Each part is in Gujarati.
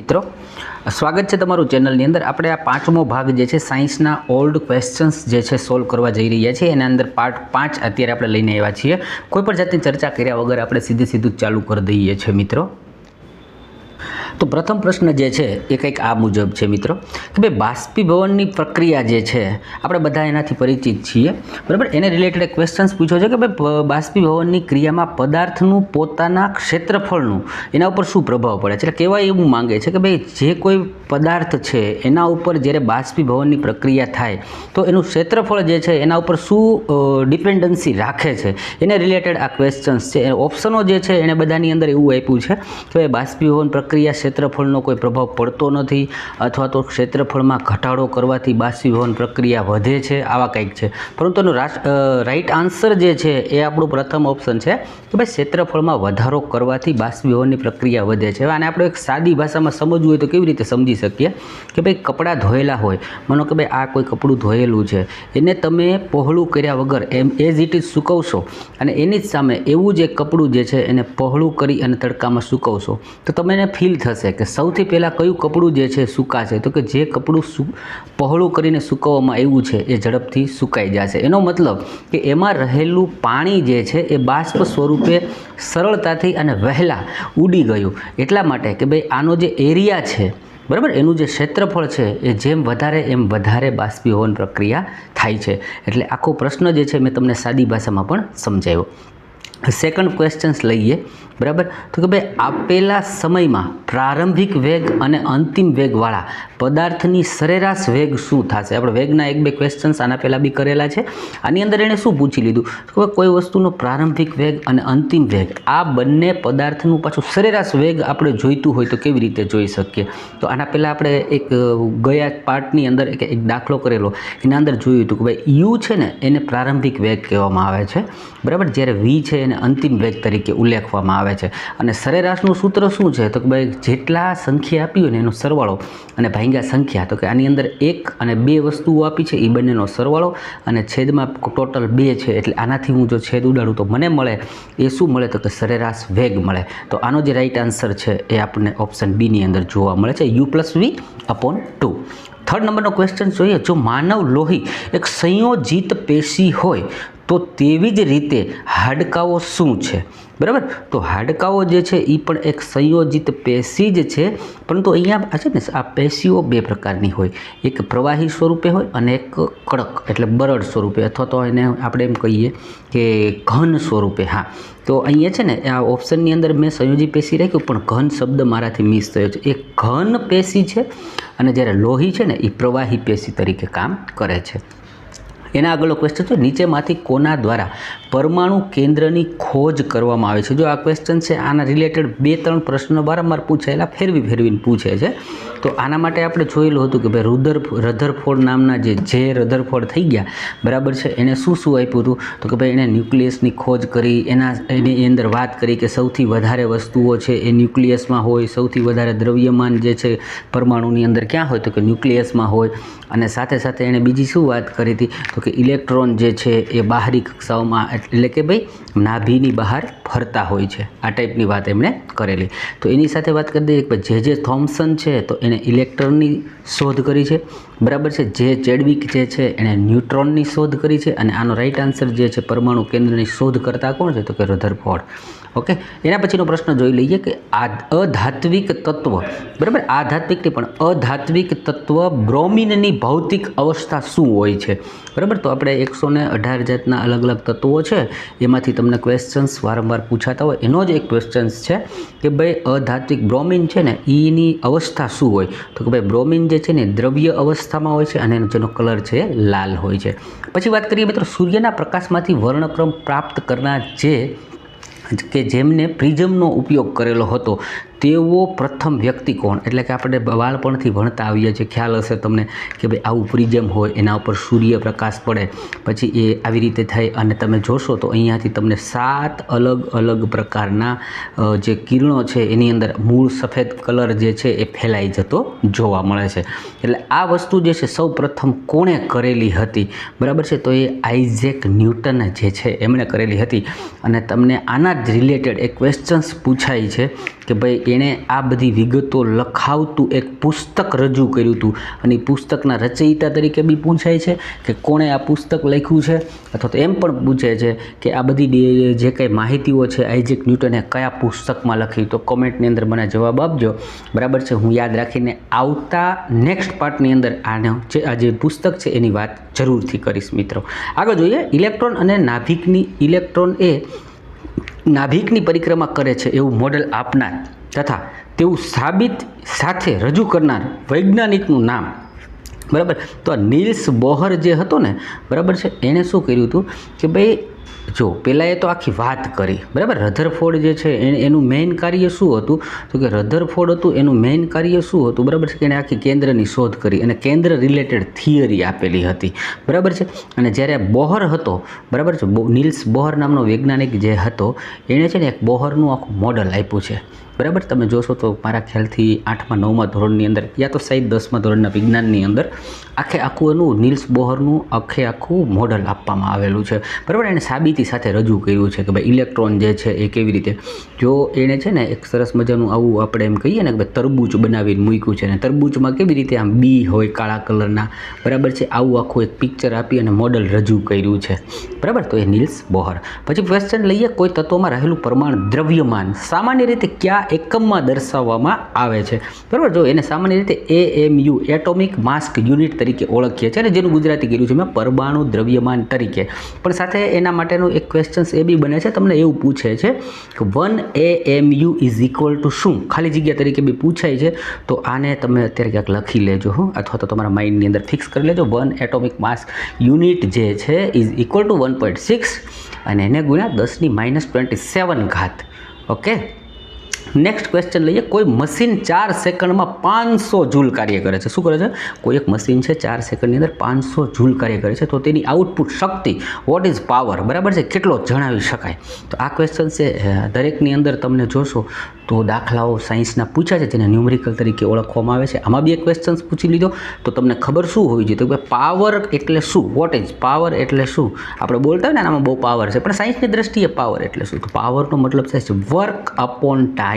મિત્રો, સ્વાગત છે તમારું ચેનલની અંદર. આપણે આ પાંચમો ભાગ જે છે, સાયન્સના ઓલ્ડ ક્વેશ્ચન્સ જે છે સોલ્વ કરવા જઈ રહ્યા છીએ. એના અંદર પાર્ટ પાંચ અત્યારે આપણે લઈને આવ્યા છીએ. કોઈ પણ જાતની ચર્ચા કર્યા વગર આપણે સીધે સીધું ચાલુ કરી દઈએ છીએ મિત્રો. તો પ્રથમ પ્રશ્ન જે છે એ કંઈક આ મુજબ છે મિત્રો, કે ભાઈ બાષ્પીભવનની પ્રક્રિયા જે છે, આપણે બધા એનાથી પરિચિત છીએ, બરાબર? એને રિલેટેડ એક ક્વેશ્ચન્સ પૂછ્યો છે કે ભાઈ બાષ્પીભવનની ક્રિયામાં પદાર્થનું પોતાના ક્ષેત્રફળનું એના ઉપર શું પ્રભાવ પડે છે? એટલે કહેવાય એવું માંગે છે કે ભાઈ જે કોઈ પદાર્થ છે, એના ઉપર જ્યારે બાષ્પીભવનની પ્રક્રિયા થાય, તો એનું ક્ષેત્રફળ જે છે, એના ઉપર શું ડિપેન્ડન્સી રાખે છે? એને રિલેટેડ આ ક્વેશ્ચન્સ છે. ઓપ્શનો જે છે, એને બધાની અંદર એવું આપ્યું છે કે બાષ્પીભવન પ્રક્રિયા ક્ષેત્રફળનો કોઈ પ્રભાવ પડતો નથી અથવા તો ક્ષેત્રફળમાં ઘટાડો કરવાથી બાષ્પીભવન પ્રક્રિયા વધે છે, આવા કંઈક છે. પરંતુ એનો રાઈટ આન્સર જે છે એ આપણું પ્રથમ ઓપ્શન છે કે ભાઈ ક્ષેત્રફળમાં વધારો કરવાથી બાષ્પીભવનની પ્રક્રિયા વધે છે. હવે આને આપણે એક સાદી ભાષામાં સમજવું હોય તો કેવી રીતે સમજી શકીએ? કે ભાઈ કપડાં ધોયેલા હોય, માનો કે ભાઈ આ કોઈ કપડું ધોયેલું છે, એને તમે પહોળું કર્યા વગર એમ એઝ ઇટ ઇઝ સૂકવશો અને એની જ સામે એવું જ એક કપડું જે છે એને પહોળું કરી અને તડકામાં સૂકવશો, તો તમને ફીલ થશે. કે સૌથી પહેલાં કયું કપડું જે છે સુકાશે? તો કે જે કપડું સુ, પહોળું કરીને સૂકવવામાં આવ્યું છે એ ઝડપથી સુકાઈ જશે. એનો મતલબ કે એમાં રહેલું પાણી જે છે એ બાષ્પ સ્વરૂપે સરળતાથી અને વહેલા ઉડી ગયું. એટલા માટે કે ભાઈ આનો જે એરિયા છે, બરાબર? એનું જે ક્ષેત્રફળ છે એ જેમ વધારે એમ વધારે બાષ્પીભવન પ્રક્રિયા થાય છે. એટલે આખો પ્રશ્ન જે છે મેં તમને સાદી ભાષામાં પણ સમજાવ્યો સેકન્ડ ક્વેશ્ચન્સ લઈએ. બરાબર? તો કે ભાઈ, આપેલા સમયમાં પ્રારંભિક વેગ અને અંતિમ વેગવાળા પદાર્થની સરેરાશ વેગ શું થશે? આપણે વેગના એક બે ક્વેશ્ચન્સ આના પહેલાં બી કરેલા છે. આની અંદર એણે શું પૂછી લીધું? કે કોઈ વસ્તુનો પ્રારંભિક વેગ અને અંતિમ વેગ, આ બંને પદાર્થનું પાછું સરેરાશ વેગ આપણે જોઈતું હોય તો કેવી રીતે જોઈ શકીએ? તો આના પહેલાં આપણે એક ગયા પાર્ટની અંદર એક દાખલો કરેલો. એના અંદર જોયું હતું કે ભાઈ, યુ છે ને, એને પ્રારંભિક વેગ કહેવામાં આવે છે. બરાબર? જ્યારે વી છે એને અંતિમ વેગ તરીકે ઉલ્લેખવામાં આવે છે. અને સરેરાશનું સૂત્ર શું છે? તો કે ભાઈ જેટલા સંખ્યા આપી હોય ને એનો સરવાળો અને ભાંગ્યા સંખ્યા, તો કે આની અંદર એક અને બે વસ્તુઓ આપી છે, એ બંનેનો સરવાળો અને છેદમાં ટોટલ બે છે, એટલે આનાથી હું જો છેદ ઉડાડું તો મને મળે, એ શું મળે? તો કે સરેરાશ વેગ મળે. તો આનો જે રાઈટ આન્સર છે, એ આપણને ઓપ્શન બીની અંદર જોવા મળે છે U plus V upon two third નંબરનો ક્વેશ્ચન જોઈએ, જો માનવ લોહી એક સંયોજિત પેશી હોય, તો તેવી જ રીતે હાડકાઓ શું છે? બરાબર? તો હાડકાઓ જે છે એ પણ એક સંયોજિત પેશી જ છે. પરંતુ અહીંયા છે ને, આ પેશીઓ બે પ્રકારની હોય. એક પ્રવાહી સ્વરૂપે હોય અને એક કડક, એટલે બરડ સ્વરૂપે. અથવા તો એને આપણે એમ કહીએ કે ઘન સ્વરૂપે, હા. તો અહીંયા છે ને, આ ઓપ્શનની અંદર મેં સંયોજિત પેશી રાખ્યું, પણ ઘન શબ્દ મારાથી મિસ થયો છે. એ ઘન પેશી છે, અને જ્યારે લોહી છે ને એ પ્રવાહી પેશી તરીકે કામ કરે છે. એના આગળનો ક્વેશ્ચન છે નીચેમાંથી કોના દ્વારા પરમાણુ કેન્દ્રની ખોજ કરવામાં આવે છે? જો આ ક્વેશ્ચન છે, આના રિલેટેડ બે ત્રણ પ્રશ્નો વારંવાર પૂછાયેલા, ફેરવી ફેરવીને પૂછે છે. તો આના માટે આપણે જોયેલું હતું કે ભાઈ રુદર રધરફોડ નામના જે જે રધરફોડ થઈ ગયા, બરાબર છે? એને શું શું આપ્યું હતું? તો કે ભાઈ એણે ન્યુક્લિયસની ખોજ કરી, એના, એની અંદર વાત કરી કે સૌથી વધારે વસ્તુઓ છે એ ન્યુક્લિયસમાં હોય, સૌથી વધારે દ્રવ્યમાન જે છે પરમાણુની અંદર ક્યાં હોય? તો કે ન્યુક્લિયસમાં હોય. અને સાથે સાથે એણે બીજી શું વાત કરી હતી? તો કે ઇલેક્ટ્રોન જે છે એ બહારી કક્ષાઓમાં એટલે કે ભાઈ નાભીની બહાર ફરતા હોય છે. આ ટાઈપની વાત એમણે કરેલી. તો એની સાથે વાત કરી દઈએ કે જે જે થોમ્સન છે તો એણે ઇલેક્ટ્રોનની શોધ કરી છે. બરાબર છે? જે ચેડવિક જે છે એણે ન્યુટ્રોનની શોધ કરી છે અને આનો રાઈટ આન્સર જે છે પરમાણુ કેન્દ્રની શોધ કરતા કોણ છે? તો કે રધરફોર્ડ. ઓકે? એના પછીનો પ્રશ્ન જોઈ લઈએ કે આ અધાત્વિક તત્વ, બરાબર? આધાત્વિક નહીં પણ અધાત્વિક તત્વ બ્રોમિનની ભૌતિક અવસ્થા શું હોય છે? બરાબર? તો આપણે એકસો ને અઢાર જાતના અલગ અલગ તત્વો છે, એમાંથી તમને ક્વેશ્ચન્સ વારંવાર પૂછાતા હોય. એનો જ એક ક્વેશ્ચન્સ છે કે ભાઈ, અધાત્વિક બ્રોમિન છે ને એની અવસ્થા શું હોય? તો કે ભાઈ, બ્રોમિન જે છે ને દ્રવ્ય અવસ્થામાં હોય છે અને જેનો કલર છે લાલ હોય છે. પછી વાત કરીએ મિત્રો, સૂર્યના પ્રકાશમાંથી વર્ણક્રમ પ્રાપ્ત કરનાર જે, કે જેમને પ્રિઝમનો ઉપયોગ કરેલો હતો તેવો પ્રથમ વ્યક્તિ કોણ? એટલે કે આપણે બાળપણથી ભણતા આવીએ છીએ. ખ્યાલ હશે તમને કે ભાઈ આવું પ્રિઝમ હોય, એના ઉપર સૂર્યપ્રકાશ પડે, પછી એ આવી રીતે થાય. અને તમે જોશો તો અહીંયાથી તમને સાત અલગ અલગ પ્રકારના જે કિરણો છે, એની અંદર મૂળ સફેદ કલર જે છે, એ ફેલાઈ જતો જોવા મળે છે. એટલે આ વસ્તુ જે છે, સૌ પ્રથમ કોણે કરેલી હતી? બરાબર છે? તો એ આઇઝેક ન્યૂટન જે છે, એમણે કરેલી હતી. અને તમને આના જ રિલેટેડ એક ક્વેશ્ચન્સ પૂછાય છે કે ભાઈ એણે આ બધી વિગતો લખાવતું એક પુસ્તક રજૂ કર્યું હતું. અને એ પુસ્તકના રચયિતા તરીકે બી પૂછાય છે કે કોણે આ પુસ્તક લખ્યું છે? અથવા તો એમ પણ પૂછે છે કે આ બધી જે કંઈ માહિતીઓ છે, આઇઝેક ન્યૂટને કયા પુસ્તકમાં લખી? તો કોમેન્ટની અંદર મને જવાબ આપજો. બરાબર છે? હું યાદ રાખીને આવતા નેક્સ્ટ પાર્ટની અંદર આનો જે, આ જે પુસ્તક છે એની વાત જરૂરથી કરીશ મિત્રો. આગળ જોઈએ, ઇલેક્ટ્રોન અને નાભિકની, ઇલેક્ટ્રોન એ નાભિકની પરિક્રમા કરે છે એવું મોડલ આપનાર તથા તેવું સાબિત સાથે રજૂ કરનાર વૈજ્ઞાનિકનું નામ. બરાબર? તો આ નીલ્સ બોહર જે હતો ને, બરાબર છે, એણે શું કર્યું હતું કે ભાઈ, જો પહેલાં એ તો આખી વાત કરી, બરાબર? રધરફોર્ડ જે છે એને મેઇન કાર્ય શું હતું? તો કે રધરફોર્ડ હતું, એનું મેઇન કાર્ય શું હતું? બરાબર છે કે એણે આખી કેન્દ્રની શોધ કરી અને કેન્દ્ર રિલેટેડ થિયરી આપેલી હતી. બરાબર છે? અને જ્યારે બોહર હતો, બરાબર છે નીલ્સ બોહર નામનો વૈજ્ઞાનિક જે હતો, એણે છે ને એક બોહરનું આખું મોડલ આપ્યું છે. બરાબર? તમે જોશો તો મારા ખ્યાલથી આઠમા, નવમા ધોરણની અંદર યા તો સાહેબ દસમા ધોરણના વિજ્ઞાનની અંદર આખે આખું એનું, નીલ્સ બોહરનું આખે આખું મોડલ આપવામાં આવેલું છે. બરાબર? એણે સાબિતી સાથે રજૂ કર્યું છે કે ભાઈ ઇલેક્ટ્રોન જે છે એ કેવી રીતે? જો એણે છે ને એક સરસ મજાનું આવું આપણે એમ કહીએ ને કે ભાઈ તરબૂચ બનાવીને મૂક્યું છે ને તરબૂચમાં કેવી રીતે આમ બી હોય કાળા કલરના, બરાબર છે? આવું આખું એક પિક્ચર આપી અને મોડલ રજૂ કર્યું છે. બરાબર? તો એ નીલ્સ બોહર. પછી ક્વેશ્ચન લઈએ, કોઈ તત્વમાં રહેલું પ્રમાણ દ્રવ્યમાન સામાન્ય રીતે કયા એકમમાં દર્શાવવામાં આવે છે. બરાબર? જો એને સામાન્ય રીતે A M U atomic mass unit તરીકે ઓળખીએ છીએ અને જેનું ગુજરાતી કર્યું છે મેં પરમાણુ દ્રવ્યમાન તરીકે. પણ સાથે એના માટેનું એક ક્વેશ્ચન્સ એ બી બને છે, તમને એવું પૂછે છે કે one A M U is equal to શું? ખાલી જગ્યા તરીકે બી પૂછાય છે, તો આને તમે અત્યારે ક્યાંક લખી લેજો હો, અથવા તો તમારા માઇન્ડની અંદર ફિક્સ કરી લેજો. વન એટોમિક માસ્ક યુનિટ જે છે is equal to one point six અને એને ગુણ્યા દસની માઇનસ ટ્વેન્ટી સેવન ઘાત. ઓકે નેક્સ્ટ ક્વેશ્ચન લઈએ. કોઈ મશીન ચાર સેકન્ડમાં પાંચસો જૂલ કાર્ય કરે છે. શું કરે છે? કોઈ એક મશીન છે, ચાર સેકન્ડની અંદર પાંચસો જૂલ કાર્ય કરે છે. તો તેની આઉટપુટ શક્તિ વોટ ઇઝ પાવર બરાબર છે? કેટલો જણાવી શકાય? તો આ ક્વેશ્ચન છે દરેકની અંદર તમને જોશો તો દાખલાઓ સાયન્સના પૂછ્યા છે, જેને ન્યુમેરિકલ તરીકે ઓળખવામાં આવે છે. આમાં બી એક ક્વેશ્ચન્સ પૂછી લીધો. તો તમને ખબર શું હોવી જોઈએ? તો કે પાવર એટલે શું? વોટ ઇઝ પાવર એટલે શું? આપણે બોલતા હોય ને આમાં બહુ પાવર છે. પણ સાયન્સની દ્રષ્ટિએ પાવર એટલે શું? તો પાવરનો મતલબ થાય છે વર્ક અપોન ટાઈમ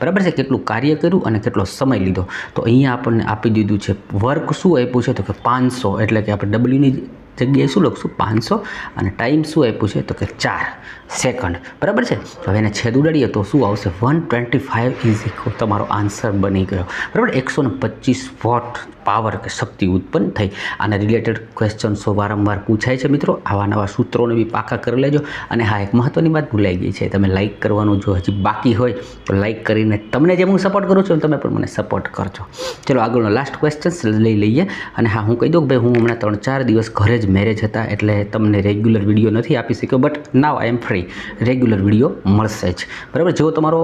બરાબર છે? કેટલું કાર્ય કર્યું અને કેટલો સમય લીધો. તો અહીંયા આપણને આપી દીધું છે વર્ક શું આપ્યું છે? તો કે પાંચસો, એટલે કે આપણે ડબલ્યુની જગ્યાએ શું લખશું? પાંચસો અને ટાઈમ શું આપ્યું છે? તો કે ચાર સેકન્ડ બરાબર છે? હવે એને છેદ ઉડાડીએ તો શું આવશે? વન ટ્વેન્ટી ફાઇવ ઇઝ તમારો આન્સર બની ગયો. બરાબર? એકસો ને પચીસ વોટ પાવર કે શક્તિ ઉત્પન્ન થઈ. આના રિલેટેડ ક્વેશ્ચન્સો વારંવાર પૂછાય છે મિત્રો. આવા નવા સૂત્રોને બી પાકા કરી લેજો. અને હા, એક મહત્ત્વની વાત ભૂલાઈ ગઈ છે. તમે લાઇક કરવાનું જો હજી બાકી હોય, તો લાઇક કરીને તમને જેમ હું સપોર્ટ કરું છું તમે પણ મને સપોર્ટ કરજો. ચલો, આગળનો લાસ્ટ ક્વેશ્ચન લઈ લઈએ. અને હા, હું કહી દઉં કે ભાઈ, હું હમણાં ત્રણ ચાર દિવસ ઘરે જ મેરેજ હતા એટલે તમને રેગ્યુલર વીડિયો નથી આપી શક્યો but now I am free regular video મળશે જ. બરાબર? જો તમારો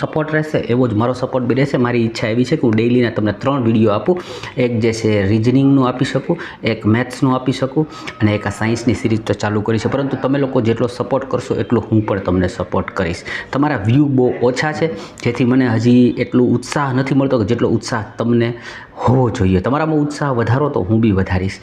સપોર્ટ રહેશે, એવો જ મારો સપોર્ટ બી રહેશે. મારી ઈચ્છા એવી છે કે હું ડેઈલીના તમને ત્રણ વીડિયો આપું. એક જે છે રિઝનિંગનું આપી શકું, એક મેથ્સનું આપી શકું અને એક આ સાયન્સની સિરીઝ તો ચાલુ કરી છે પરંતુ તમે લોકો જેટલો સપોર્ટ કરશો એટલો હું પણ તમને સપોર્ટ કરીશ. તમારા વ્યૂ બહુ ઓછા છે, જેથી મને હજી એટલું ઉત્સાહ નથી મળતો કે જેટલો ઉત્સાહ તમને હોવો જોઈએ. તમારામાં ઉત્સાહ વધારો તો હું બી વધારીશ.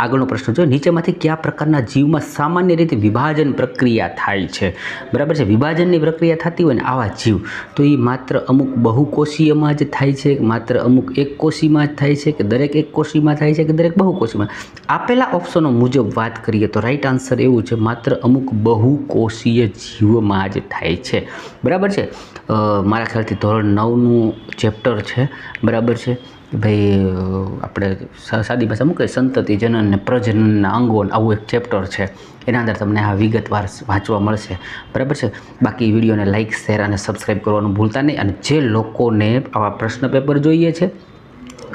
આગળનો પ્રશ્ન જો, નીચેમાંથી કયા પ્રકારના જીવમાં સામાન્ય રીતે વિભાજન પ્રક્રિયા થાય છે? બરાબર છે? વિભાજનની પ્રક્રિયા થતી હોય ને આવા જીવ. તો એ માત્ર અમુક બહુકોષીયમાં જ થાય છે, માત્ર અમુક એક કોષીમાં જ થાય છે કે દરેક એક કોષીમાં થાય છે કે દરેક બહુકોષીમાં. આપેલા ઓપ્શનો મુજબ વાત કરીએ તો રાઈટ આન્સર એવું છે, માત્ર અમુક બહુકોષીય જીવમાં જ થાય છે. બરાબર છે? મારા ખ્યાલથી ધોરણ નવનું ચેપ્ટર છે. બરાબર છે? ભાઈ આપણે સાદી ભાષામાં મૂકે સંતતિ જનન ને પ્રજનનના અંગો આવું એક ચેપ્ટર છે. એના અંદર તમને આ વિગતવાર વાંચવા મળશે. બરાબર છે? બાકી વિડીયોને લાઇક શેર અને સબસ્ક્રાઈબ કરવાનું ભૂલતા નહીં અને જે લોકોને આવા પ્રશ્ન પેપર જોઈએ છે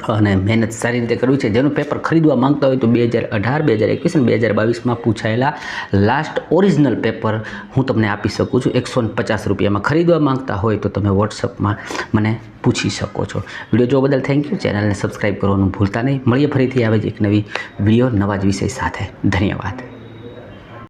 અને મહેનત સારી રીતે કરવી છે. જેનું પેપર ખરીદવા માંગતા હોય તો બે હજાર અઢાર, બે હજાર એકવીસ અને બે હજાર બાવીસમાં પૂછાયેલા લાસ્ટ ઓરિજિનલ પેપર હું તમને આપી શકું છું. એકસો પચાસ રૂપિયામાં ખરીદવા માંગતા હોય તો તમે વોટ્સઅપમાં મને પૂછી શકો છો. વીડિયો જોવા બદલ થેન્ક યુ ચેનલને સબસ્ક્રાઈબ કરવાનું ભૂલતા નહીં. મળીએ ફરીથી આવે જ એક નવી વીડિયો નવા જ વિષય સાથે. ધન્યવાદ.